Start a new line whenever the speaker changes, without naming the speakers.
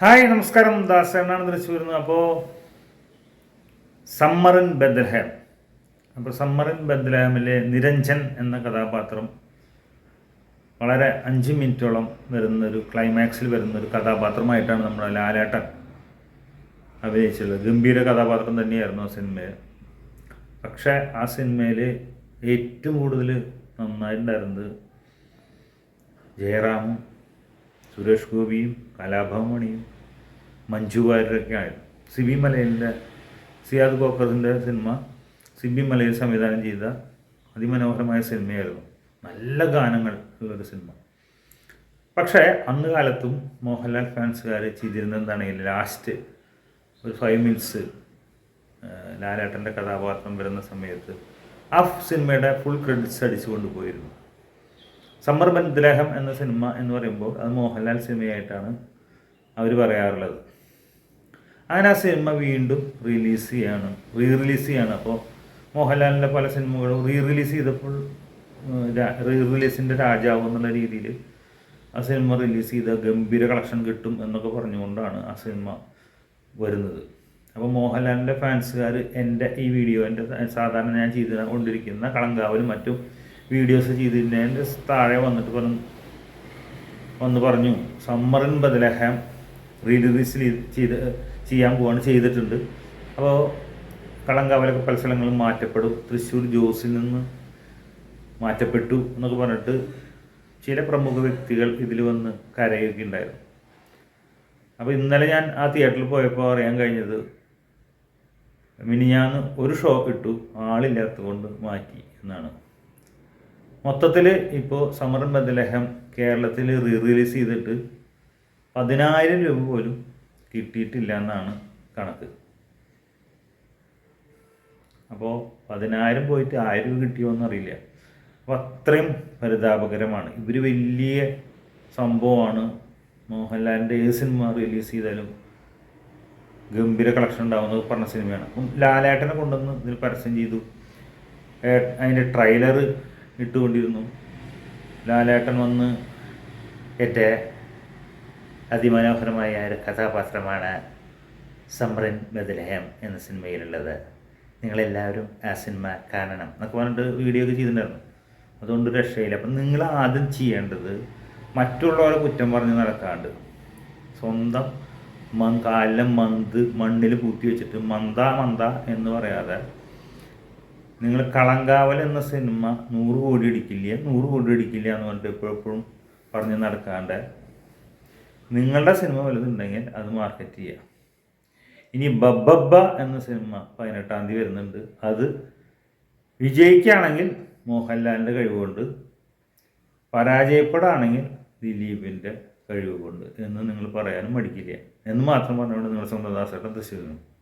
Hi നമസ്കാരം. ദാസ് എന്നാണ് തിരിച്ചു വരുന്നത്? അപ്പോൾ സമ്മറിൻ ബദ്ലഹേം അപ്പോൾ സമ്മറിൻ ബദ്ലഹേമിലെ നിരഞ്ജൻ എന്ന കഥാപാത്രം വളരെ അഞ്ച് മിനിറ്റോളം വരുന്നൊരു ക്ലൈമാക്സിൽ വരുന്നൊരു കഥാപാത്രമായിട്ടാണ് നമ്മുടെ ലാലേട്ടൻ അഭിനയിച്ചുള്ളത് ഗംഭീര കഥാപാത്രം തന്നെയായിരുന്നു ആ സിനിമയിൽ പക്ഷേ ആ സിനിമയിൽ ഏറ്റവും കൂടുതൽ നന്നായിട്ടുണ്ടായിരുന്നത് ജയറാമും സുരേഷ് ഗോപിയും കലാഭവമണിയും മഞ്ജു വാര്യരൊക്കെ ആയിരുന്നു സിബി മലയിലിന്റെ സിയാദ് കോക്കറിന്റെ സിനിമ സി ബി മലയിൽ സംവിധാനം ചെയ്ത അതിമനോഹരമായ സിനിമയായിരുന്നു. നല്ല ഗാനങ്ങൾ ഉള്ളൊരു സിനിമ. പക്ഷേ അന്ന് കാലത്തും മോഹൻലാൽ ഫാൻസുകാർ ചെയ്തിരുന്ന എന്താണെങ്കിൽ ലാസ്റ്റ് ഒരു ഫൈവ് മിനിറ്റ്സ് ലാലേട്ടന്റെ കഥാപാത്രം വരുന്ന സമയത്ത് ആ സിനിമയുടെ ഫുൾ ക്രെഡിറ്റ്സ് അടിച്ചു കൊണ്ടുപോയിരുന്നു സമ്മർ ബന്ധുലേഹം എന്ന സിനിമ എന്ന് പറയുമ്പോൾ അത് മോഹൻലാൽ സിനിമയായിട്ടാണ് അവർ പറയാറുള്ളത്. അങ്ങനെ ആ സിനിമ വീണ്ടും റിലീസ് ചെയ്യാണ്. റീ റിലീസ് ചെയ്യാണ്. അപ്പോൾ മോഹൻലാലിന്റെ പല സിനിമകളും റീ റിലീസ് ചെയ്തപ്പോൾ റീ റിലീസിന്റെ രാജാവ് എന്നുള്ള രീതിയിൽ ആ സിനിമ റിലീസ് ചെയ്ത ഗംഭീര കളക്ഷൻ കിട്ടും എന്നൊക്കെ പറഞ്ഞുകൊണ്ടാണ് ആ സിനിമ വരുന്നത്. അപ്പോൾ മോഹൻലാലിന്റെ ഫാൻസുകാർ എന്റെ ഈ വീഡിയോ എന്റെ സാധാരണ ഞാൻ ചെയ്ത് കൊണ്ടിരിക്കുന്ന കളങ്കാവലും മറ്റും വീഡിയോസ് ചെയ്തതിന്റെ താഴെ വന്നിട്ട് പറഞ്ഞു വന്ന് പറഞ്ഞു സമ്മറിൻ ബദലഹാം റീ റിലീസ് ചെയ്ത് ചെയ്യാൻ പോവാണ് ചെയ്തിട്ടുണ്ട്. അപ്പോൾ കളങ്കാവലൊക്കെ പല സ്ഥലങ്ങളും മാറ്റപ്പെടും. തൃശ്ശൂർ ജോസിൽ നിന്ന് മാറ്റപ്പെട്ടു എന്നൊക്കെ പറഞ്ഞിട്ട് ചില പ്രമുഖ വ്യക്തികൾ ഇതിൽ വന്ന് കരയൊക്കെ ഉണ്ടായിരുന്നു. അപ്പോൾ ഇന്നലെ ഞാൻ ആ തിയേറ്ററിൽ പോയപ്പോൾ അറിയാൻ കഴിഞ്ഞത് മിനിഞ്ഞാന്ന് ഒരു ഷോ ഇട്ടു ആളില്ലാത്തത് കൊണ്ട് മാറ്റി എന്നാണ്. മൊത്തത്തിൽ ഇപ്പോൾ സമരം ബദലഹം കേരളത്തിൽ റീ റിലീസ് ചെയ്തിട്ട് പതിനായിരം രൂപ പോലും കിട്ടിയിട്ടില്ല എന്നാണ് കണക്ക്. അപ്പോൾ പതിനായിരം പോയിട്ട് ആയിരം രൂപ കിട്ടിയോ എന്നറിയില്ല. അപ്പോൾ അത്രയും പരിതാപകരമാണ്. ഇവർ വലിയ സംഭവമാണ്. മോഹൻലാലിന്റെ ഏത് സിനിമ റിലീസ് ചെയ്താലും ഗംഭീര കളക്ഷൻ ഉണ്ടാവുന്നത് പറഞ്ഞ സിനിമയാണ്. അപ്പം ലാലേട്ടനെ കൊണ്ടുവന്ന് ഇതിൽ പരസ്യം ചെയ്തു. അതിന്റെ ട്രെയിലർ ഇട്ടുകൊണ്ടിരുന്നു. ലാലേട്ടൻ വന്ന് എന്റെ അതിമനോഹരമായ ഒരു കഥാപാത്രമാണ് സമ്രൻ ബദലഹം എന്ന സിനിമയിലുള്ളത്. നിങ്ങളെല്ലാവരും ആ സിനിമ കാണണം എന്നൊക്കെ പറഞ്ഞിട്ട് വീഡിയോ ഒക്കെ ചെയ്തിട്ടുണ്ടായിരുന്നു. അതുകൊണ്ട് രക്ഷയില്ല. അപ്പം നിങ്ങൾ ആദ്യം ചെയ്യേണ്ടത് മറ്റുള്ളവരെ കുറ്റം പറഞ്ഞ് നടക്കാണ്ട് സ്വന്തം മൺ കാലിലെ മന്ത് മണ്ണിൽ കൂട്ടി വെച്ചിട്ട് മന്ദ മന്ദ എന്ന് പറയാതെ നിങ്ങൾ കളങ്കാവൽ എന്ന സിനിമ നൂറ് കോടി അടിക്കില്ല നൂറ് കോടി അടിക്കില്ല എന്ന് പറഞ്ഞിട്ട് എപ്പോഴെപ്പോഴും പറഞ്ഞ് നടക്കാണ്ട് നിങ്ങളുടെ സിനിമ വലുതുണ്ടെങ്കിൽ അത് മാർക്കറ്റ് ചെയ്യുക ഇനി ബബ്ബബ്ബ എന്ന സിനിമ പതിനെട്ടാം തീയതി വരുന്നുണ്ട്. അത് വിജയിക്കുകയാണെങ്കിൽ മോഹൻലാലിന്റെ കഴിവുകൊണ്ട് പരാജയപ്പെടുകയാണെങ്കിൽ ദിലീപിന്റെ കഴിവുകൊണ്ട് എന്ന് നിങ്ങൾ പറയാനും മടിക്കില്ല. എന്ന് മാത്രം പറഞ്ഞുകൊണ്ട് നിങ്ങൾ സ്വന്തം ദാസേട്ടൻ തൃശ്ശൂരിൽ നിന്ന്